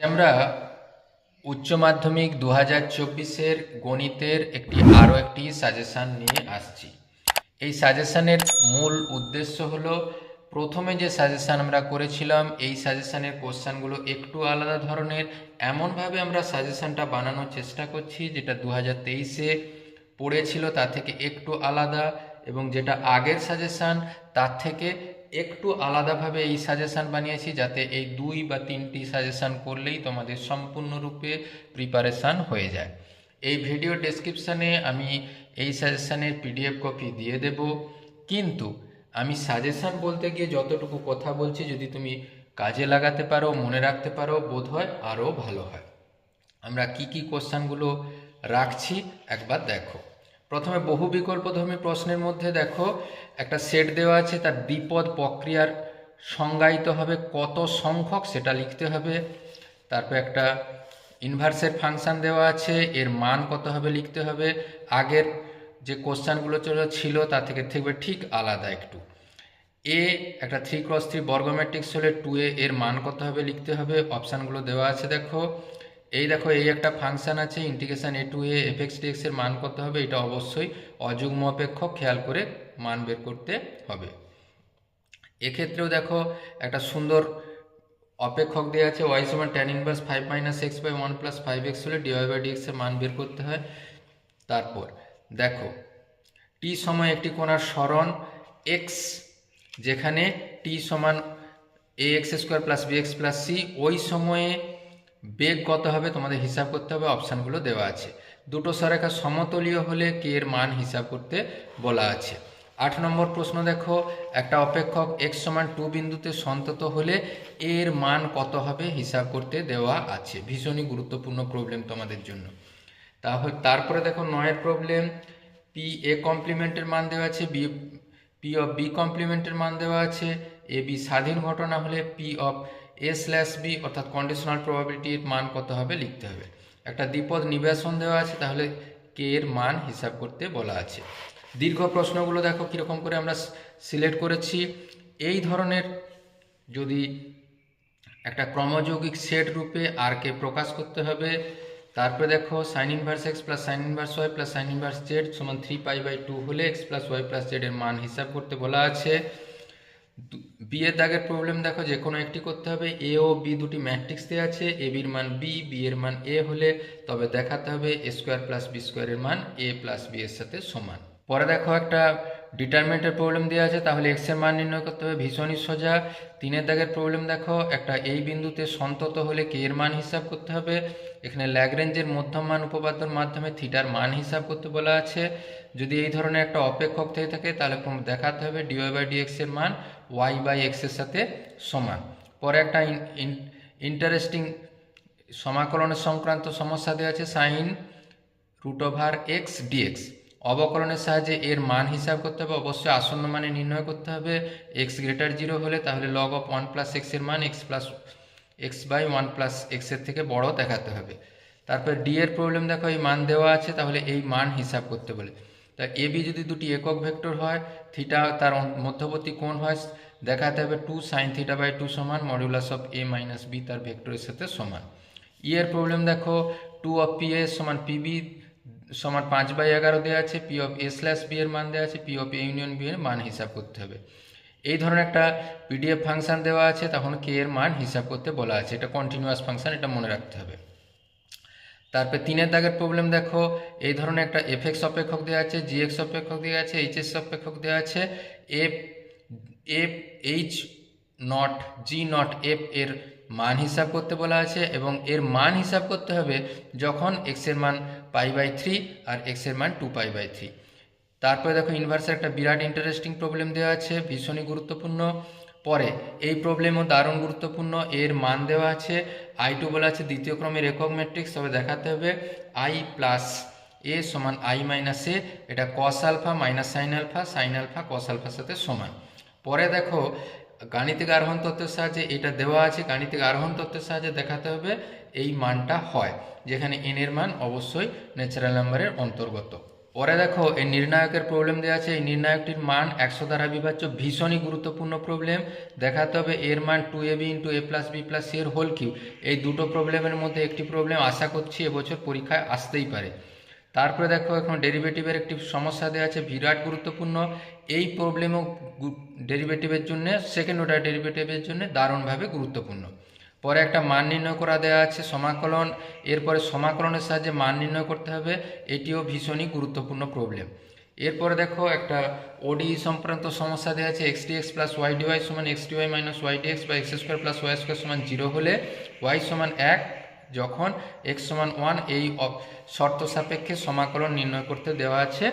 আমরা উচ্চ মাধ্যমিক দু হাজার চব্বিশের গণিতের একটি আরও একটি সাজেশান নিয়ে আসছি। এই সাজেশানের মূল উদ্দেশ্য হলো, প্রথমে যে সাজেশান আমরা করেছিলাম, এই সাজেশানের কোশ্চানগুলো একটু আলাদা ধরনের। এমনভাবে আমরা সাজেশানটা বানানোর চেষ্টা করছি, যেটা দু হাজার তেইশে পড়েছিল তার থেকে একটু আলাদা এবং যেটা আগের সাজেশান তার থেকে একটু আলাদাভাবে এই সাজেশান বানিয়েছি যাতে এই দুই বা তিনটি সাজেশান করলেই তোমাদের সম্পূর্ণরূপে প্রিপারেশান হয়ে যায়। এই ভিডিও ডেসক্রিপশানে আমি এই সাজেশানের পিডিএফ কপি দিয়ে দেব। কিন্তু আমি সাজেশান বলতে গিয়ে যতটুকু কথা বলছি, যদি তুমি কাজে লাগাতে পারো, মনে রাখতে পারো, বোধ হয় আরও ভালো হয়। আমরা কি কি কোশ্চানগুলো রাখছি, একবার দেখো। প্রথমে বহু বিকল্পধর্মী প্রশ্নের মধ্যে দেখো, একটা সেট দেওয়া আছে, তার দ্বিপদ প্রক্রিয়ার সংজ্ঞায়িত হবে কত সংখ্যক সেটা লিখতে হবে। তারপর একটা ইনভার্সের ফাংশন দেওয়া আছে, এর মান কত হবে লিখতে হবে। আগের যে কোশ্চানগুলো ছিল তা থেকে থাকবে ঠিক আলাদা একটু। এ একটা থ্রি ক্রস থ্রি বর্গ ম্যাট্রিক্স হলে টু এ এর মান কত হবে লিখতে হবে। অপশানগুলো দেওয়া আছে, দেখো। এই দেখো, এই একটা ফাংশন আছে integration A to A F X D X এর মান কত হবে? এটা অবশ্যই অযুগ্ম অপেক্ষক খেয়াল করে মান বের করতে হবে। এক্ষেত্রেও দেখো, একটা সুন্দর অপেক্ষক দেওয়া আছে ওয়াই সমান tan inverse five minus X by one plus five X হলে D Y by D X এর মান বের করতে হয়। তারপর দেখো টি সময় একটি কোণার স্মরণ এক্স যেখানে টি সমান a x square plus b x plus c ওই সময়ে বেগ কত হবে তোমাদের হিসাব করতে হবে, অপশানগুলো দেওয়া আছে। দুটো সরেখা সমতলীয় হলে কে এর মান হিসাব করতে বলা আছে। আট নম্বর প্রশ্ন দেখো, একটা অপেক্ষক এক্স সমান টু বিন্দুতে সন্তত হলে এর মান কত হবে হিসাব করতে দেওয়া আছে। ভীষণই গুরুত্বপূর্ণ প্রবলেম তোমাদের জন্য। তাহলে তারপরে দেখো নয়ের প্রবলেম পি এ কমপ্লিমেন্টের মান দেওয়া আছে বি পি অফ বি কমপ্লিমেন্টের মান দেওয়া আছে এ বি স্বাধীন ঘটনা হলে p of a slash b অর্থাৎ কন্ডিশনাল প্রবাবিলিটির মান কত হবে লিখতে হবে। একটা দ্বিপদ নিবেশন দেওয়া আছে, তাহলে কে এর মান হিসাব করতে বলা আছে। দীর্ঘ প্রশ্নগুলো দেখো কীরকম করে আমরা সিলেক্ট করেছি। এই ধরনের যদি একটা ক্রমযৌগিক সেট রূপে আর কে প্রকাশ করতে হবে, তারপরে দেখো sine inverse x plus sine inverse y plus sine inverse z সমান থ্রি পাই বাই টু হলে x plus y plus z এর মান হিসাব করতে বলা আছে। বি এর দাগের প্রবলেম দেখো যে কোনো একটি করতে হবে। এ ও বি দুটি ম্যাট্রিক্স দেওয়া আছে এ বির মান বি বি এর মান এ হলে তবে দেখাতে হবে এ স্কোয়ার প্লাস বি স্কোয়ারের মান এ প্লাস বি এর সাথে সমান। পরে দেখো একটা ডিটারমিনেন্টের প্রবলেম দেওয়া আছে, তাহলে এক্সের মান নির্ণয় করতে হবে, ভীষণই সোজা। তিনের দাগের প্রবলেম দেখো, একটা এই বিন্দুতে সন্তত হলে কে এর মান হিসাব করতে হবে। এখানে ল্যাগরেঞ্জের মধ্যম মান উপপাদ্যর মাধ্যমে থিটার মান হিসাব করতে বলা আছে। যদি এই ধরনের একটা অপেক্ষক থেকে থাকে, তাহলে দেখাতে হবে ডিওয়াই বাই ডিএক্স এর মান। ওয়াই বাই এক্সের সাথে সমান। পরে একটা ইন্টারেস্টিং সমাকলনের সংক্রান্ত সমস্যা দেওয়া আছে sine root over x dx অবকলনের সাহায্যে এর মান হিসাব করতে হবে, অবশ্যই আসন্ন মানে নির্ণয় করতে হবে। এক্স গ্রেটার জিরো হলে তাহলে লগ অফ ওয়ান প্লাস এক্সের মান x plus x by one plus এক্সের থেকে বড় দেখাতে হবে। তারপর ডি এর প্রবলেম দেখো, এই মান দেওয়া আছে, তাহলে এই মান হিসাব করতে বলে। তা এ বি যদি দুটি একক ভেক্টর হয়, থিটা তার মধ্যবর্তী কোণ হয়, দেখাতে হবে two sine theta by two সমান modulus of a minus b তার ভেক্টরের সাথে সমান। ই এর প্রবলেম দেখো, টু অফ পি এ সমান পিবি সমান পাঁচ বাই এগারো দেওয়া আছে, p of a slash b এর মান দেওয়া আছে, p of a union b এর মান হিসাব করতে হবে। এই ধরনের একটা পিডিএফ ফাংশন দেওয়া আছে, তখন কে এর মান হিসাব করতে বলা আছে। এটা কন্টিনিউয়াস ফাংশন এটা মনে রাখতে হবে। তারপরে তিনের দাগের প্রবলেম দেখো, এই ধরনের একটা এফ এক্স অপেক্ষক দেওয়া আছে জি এক্স অপেক্ষক দেওয়া আছে এইচ এস অপেক্ষক দেওয়া আছে f f h nought g nought f এর মান হিসাব করতে বলা আছে এবং এর মান হিসাব করতে হবে যখন এক্সের মান পাই বাই থ্রি আর এক্সের মান টু পাই বাই থ্রি তারপরে দেখো ইনভার্সের একটা বিরাট ইন্টারেস্টিং প্রবলেম দেওয়া আছে, ভীষণই গুরুত্বপূর্ণ। পরে। এই প্রবলেমও দারুণ গুরুত্বপূর্ণ, এর মান দেওয়া আছে আই টু বলা আছে, দ্বিতীয় ক্রমের একক ম্যাট্রিক্স তবে দেখাতে হবে আই প্লাস এ সমান আই মাইনাস এ এটা cos alpha minus sine alpha sine alpha cos আলফার সাথে সমান। পরে দেখো, গাণিতিক আরোহণ তত্ত্বের সাহায্যে এটা দেওয়া আছে, গাণিতিক আরোহণ তত্ত্বের সাহায্যে দেখাতে হবে, এই মানটা হয়, যেখানে এন এর মান অবশ্যই ন্যাচারাল নাম্বারের অন্তর্গত। পরে দেখো, এই নির্ণায়কের প্রবলেম দেওয়া আছে। এই নির্ণায়কটির মান একশো দ্বারা বিভাজ্য, ভীষণই গুরুত্বপূর্ণ প্রবলেম দেখাতে হবে এর মান two a b into a plus b plus এর হোল কিউ এই দুটো প্রবলেমের মধ্যে একটি প্রবলেম আশা করছি এবছর পরীক্ষায় আসতেই পারে। তারপরে দেখো, এখন ডেরিভেটিভের একটি সমস্যা দেওয়া আছে, বিরাট গুরুত্বপূর্ণ। এই প্রবলেমও ডেরিভেটিভের জন্য সেকেন্ড অর্ডার ডেরিভেটিভের জন্য দারুণভাবে গুরুত্বপূর্ণ। পরে একটা মান নির্ণয় করা দেওয়া আছে, সমাকলন। এরপরে সমাকলনের সাহায্যে মান নির্ণয় করতে হবে। এটিও ভীষণই গুরুত্বপূর্ণ প্রবলেম এরপরে দেখো একটা ওডি সংক্রান্ত সমস্যা দেওয়া আছে x d x plus y dy সমান x dy minus y d x বা x square plus y square সমান জিরো হলে ওয়াই সমান এক যখন এক্স সমান ওয়ান এই শর্ত সাপেক্ষে সমাকলন নির্ণয় করতে দেওয়া আছে।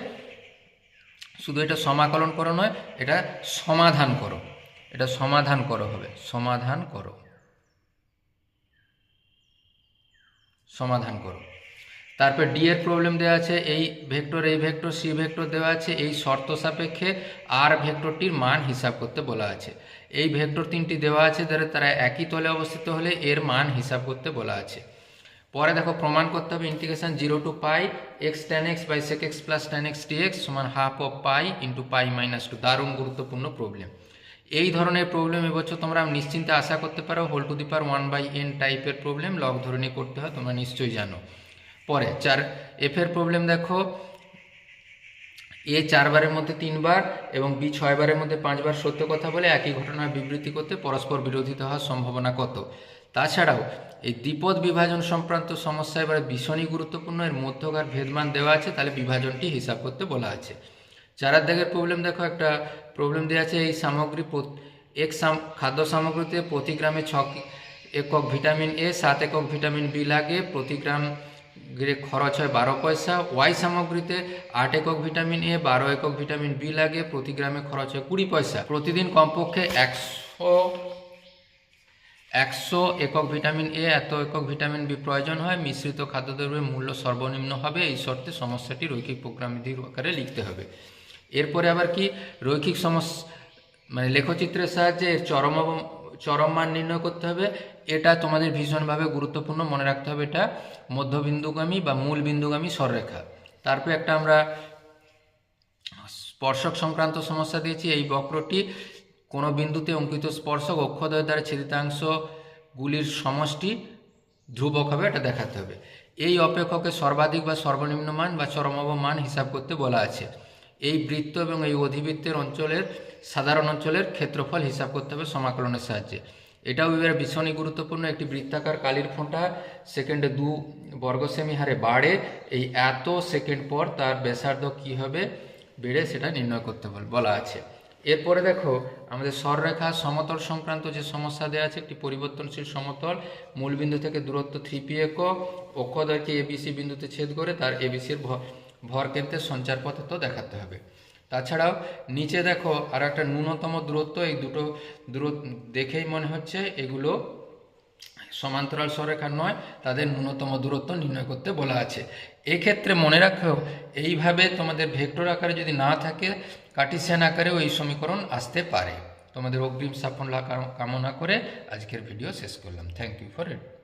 শুধু এটা সমাকলন করো নয়, এটা সমাধান করো। এটা সমাধান করো হবে। সমাধান করো। সমাধান করো। তারপর ডি এর প্রবলেম দেওয়া আছে, এই ভেক্টর এই ভেক্টর সি ভেক্টর দেওয়া আছে, এই শর্ত সাপেক্ষে আর ভেক্টরটির মান হিসাব করতে বলা আছে। এই ভেক্টর তিনটি দেওয়া আছে যারা তারা একই তলে অবস্থিত হলে এর মান হিসাব করতে বলা আছে। পরে দেখো, প্রমাণ করতে হবে integration zero to pi x tan x by sec x plus tan x d x সমান half of pi into pi minus two দারুণ গুরুত্বপূর্ণ প্রবলেম এই ধরনের প্রবলেম এবছর তোমরা নিশ্চিন্তে আশা করতে পারো। Whole to the power one by n টাইপের প্রবলেম লগ ধরে নিয়ে করতে হয়, তোমরা নিশ্চয়ই জানো। পরে, চার এফের প্রবলেম দেখো। এ চারবারের মধ্যে তিনবার এবং বি ছয়বারের মধ্যে পাঁচবার সত্য কথা বলে একই ঘটনার বিবৃতি করতে পরস্পর বিরোধিতা হওয়ার সম্ভাবনা কত? তাছাড়াও, এই দ্বিপদ বিভাজন সংক্রান্ত সমস্যা এবারে ভীষণই গুরুত্বপূর্ণ। এর মধ্যকার ভেদমান দেওয়া আছে, তাহলে বিভাজনটি হিসাব করতে বলা আছে। চারার দাগের প্রবলেম দেখো, একটা প্রবলেম দেওয়া আছে, এই সামগ্রী এক খাদ্য সামগ্রীতে প্রতি গ্রামে ছ একক ভিটামিন এ সাত একক ভিটামিন বি লাগে, প্রতি গ্রাম গ্রে খরচ হয় বারো পয়সা। ওয়াই সামগ্রীতে আট একক ভিটামিন এ বারো একক ভিটামিন বি লাগে, প্রতি গ্রামে খরচ হয় কুড়ি পয়সা। প্রতিদিন কমপক্ষে একশো একশো একক ভিটামিন এ এত একক ভিটামিন বি প্রয়োজন হয়। মিশ্রিত খাদ্যদ্রব্যের মূল্য সর্বনিম্ন হবে, এই শর্তে সমস্যাটি রৈখিক প্রোগ্রামিধির আকারে লিখতে হবে। এরপরে আবার কি? রৈখিক সমস্যা মানে লেখচিত্রের সাহায্যে এর চরম চরম মান নির্ণয় করতে হবে। এটা তোমাদের ভীষণভাবে গুরুত্বপূর্ণ মনে রাখতে হবে এটা। মধ্যবিন্দুগামী বা মূল বিন্দুগামী সররেখা তারপরে একটা আমরা স্পর্শক সংক্রান্ত সমস্যা দিয়েছি। এই বক্রটি কোনো বিন্দুতে অঙ্কিত স্পর্শক অক্ষদয় দ্বারা ছেদিতাংশগুলির সমষ্টি ধ্রুবক হবে, এটা দেখাতে হবে। এই অপেক্ষকের সর্বাধিক বা সর্বনিম্ন মান বা চরমব মান হিসাব করতে বলা আছে। এই বৃত্ত এবং এই অধিবৃত্তের অঞ্চলের সাধারণ অঞ্চলের ক্ষেত্রফল হিসাব করতে হবে সমাকলনের সাহায্যে। এটাও এবারে ভীষণই গুরুত্বপূর্ণ একটি বৃত্তাকার কালির ফোঁটা সেকেন্ডে দু বর্গ সেমি হারে বাড়ে। এই এত সেকেন্ড পর তার ব্যাসার্ধ কী হবে, বেড়ে সেটা নির্ণয় করতে বল- বলা আছে। এরপরে দেখো, আমাদের সররেখা সমতল সংক্রান্ত যে সমস্যা দেওয়া আছে, একটি পরিবর্তনশীল সমতল, মূলবিন্দু থেকে দূরত্ব থ্রি পি একক অক্ষদয়কে এবিসি বিন্দুতে ছেদ করে তার এবিসির ভর কেন্দ্রের সঞ্চার পথে তো দেখাতে হবে। তাছাড়াও নিচে দেখো আর একটা ন্যূনতম দূরত্ব, এই দুটো দূরত্ব দেখেই মনে হচ্ছে এগুলো সমান্তরাল সরেখা নয়, তাদের ন্যূনতম দূরত্ব নির্ণয় করতে বলা আছে। এক্ষেত্রে মনে রাখো, এইভাবে তোমাদের ভেক্টর আকারে যদি না থাকে, কার্টিসিয়ান আকারেও এই সমীকরণ আসতে পারে। তোমাদের অগ্রিম সাফল্য কামনা করে আজকের ভিডিও শেষ করলাম। Thank you for it